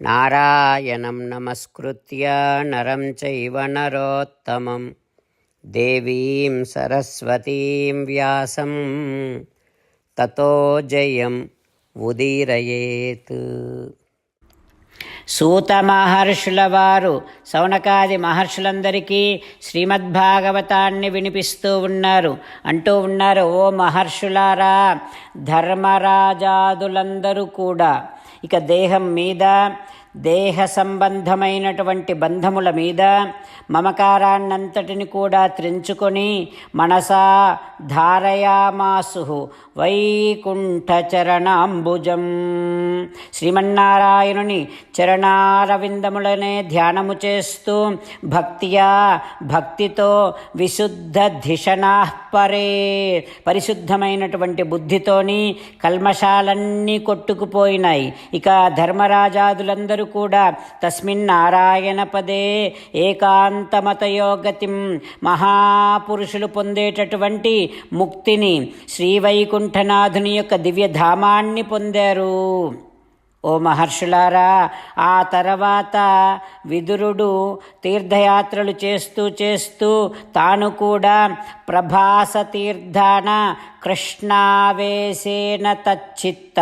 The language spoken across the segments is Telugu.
నారాయణం నమస్కృత్య నరం చైవ నరోత్తమం దేవీం సరస్వతీం వ్యాసం తతో జయం ఉదీరయేత్ సూత మహర్షుల వారు సౌనకాది మహర్షులందరికీ శ్రీమద్భాగవతాన్ని వినిపిస్తూ ఉన్నారు. అంటూ ఉన్నారు ఓ మహర్షులారా ధర్మరాజాదులందరూ కూడా ఇక దేహం మీద దేహ సంబంధమైనటువంటి బంధముల మీద మమకారాన్నంతటిని కూడా త్రించుకొని మనసా ధారయామాసు వైకుంఠచరణాంబుజం. శ్రీమన్నారాయణుని చరణారవిందములనే ధ్యానము చేస్తూ భక్తియా భక్తితో విశుద్ధ ధిషణా పరే. పరిశుద్ధమైనటువంటి బుద్ధితోని కల్మషాలన్నీ కొట్టుకుపోయినాయి. ఇక ధర్మరాజాదులందరూ కూడా తస్మిన్ పదే ఏకాంతమతయోగతిం మహాపురుషులు పొందేటటువంటి ముక్తిని శ్రీవైకుంఠనాథుని యొక్క దివ్యధామాన్ని పొందారు. ఓ మహర్షులారా ఆ తర్వాత విదురుడు తీర్థయాత్రలు చేస్తూ చేస్తూ తాను కూడా ప్రభాస తీర్థాన కృష్ణావేశేన తచ్చిత్త.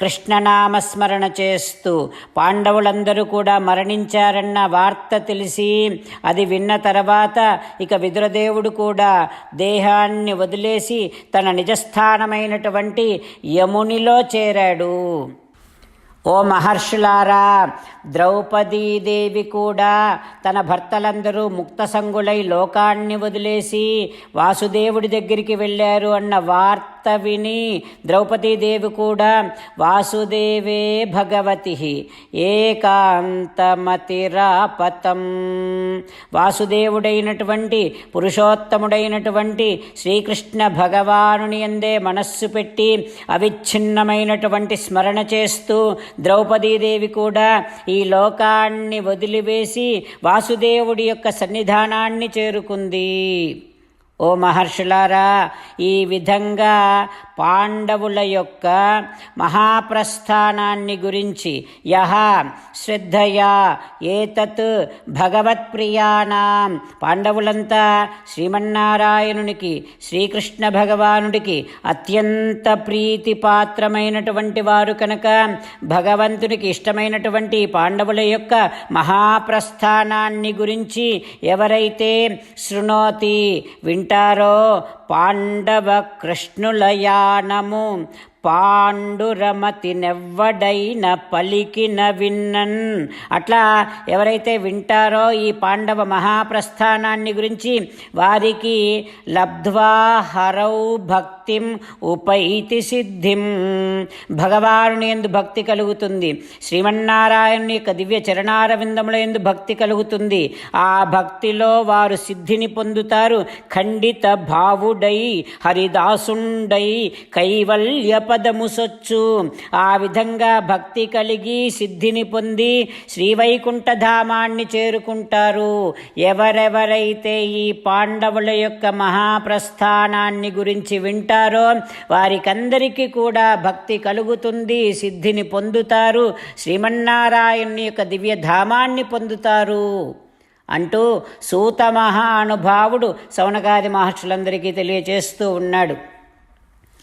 కృష్ణనామస్మరణ చేస్తూ పాండవులందరూ కూడా మరణించారన్న వార్త తెలిసి అది విన్న తర్వాత ఇక విదురదేవుడు కూడా దేహాన్ని వదిలేసి తన నిజస్థానమైనటువంటి యమునిలో చేరాడు. ఓ మహర్షులారా ద్రౌపదీదేవి కూడా తన భర్తలందరూ ముక్తసంగులై లోకాన్ని వదిలేసి వాసుదేవుడి దగ్గరికి వెళ్ళారు అన్న వార్త విని ద్రౌపదీదేవి కూడా వాసుదేవే భగవతి ఏకాంతమతిరాపతం. వాసుదేవుడైనటువంటి పురుషోత్తముడైనటువంటి శ్రీకృష్ణ భగవానుని అందే మనస్సు పెట్టి అవిచ్ఛిన్నమైనటువంటి స్మరణ చేస్తూ ద్రౌపదీదేవి కూడా ఈ లోకాన్ని వదిలివేసి వాసుదేవుడి యొక్క సన్నిధానాన్ని చేరుకుంది. ఓ మహర్షులారా ఈ విధంగా పాండవుల యొక్క మహాప్రస్థానాన్ని గురించి యహ శ్రద్ధయా ఏతత్ భగవత్ప్రియానా. పాండవులంతా శ్రీమన్నారాయణునికి శ్రీకృష్ణ భగవానుడికి అత్యంత ప్రీతిపాత్రమైనటువంటి వారు కనుక భగవంతునికి ఇష్టమైనటువంటి పాండవుల యొక్క మహాప్రస్థానాన్ని గురించి ఎవరైతే శృణోతి వింట వింటారో పాండవ కృష్ణుల యానము. నెవ్వడైన పలికిన విన్నన్. అట్లా ఎవరైతే వింటారో ఈ పాండవ మహాప్రస్థానాన్ని గురించి వారికి లబ్ధ్వా హరౌ భక్తిం ఉపైతి సిద్ధిం. భగవానుని ఎందు భక్తి కలుగుతుంది. శ్రీమన్నారాయణుని యొక్క దివ్య చరణారవిందముల ఎందు భక్తి కలుగుతుంది. ఆ భక్తిలో వారు సిద్ధిని పొందుతారు. ఖండిత భావుడై హరిదాసుండై కైవల్య పదము సొచ్చు ఆ విధంగా భక్తి కలిగి సిద్ధిని పొంది శ్రీవైకుంఠధామాన్ని చేరుకుంటారు. ఎవరెవరైతే ఈ పాండవుల యొక్క మహాప్రస్థానాన్ని గురించి వింటారో వారికందరికీ కూడా భక్తి కలుగుతుంది సిద్ధిని పొందుతారు శ్రీమన్నారాయణుని యొక్క దివ్యధామాన్ని పొందుతారు. అంటూ సూత మహానుభావుడు సౌనకాది మహర్షులందరికీ తెలియచేస్తూ ఉన్నాడు.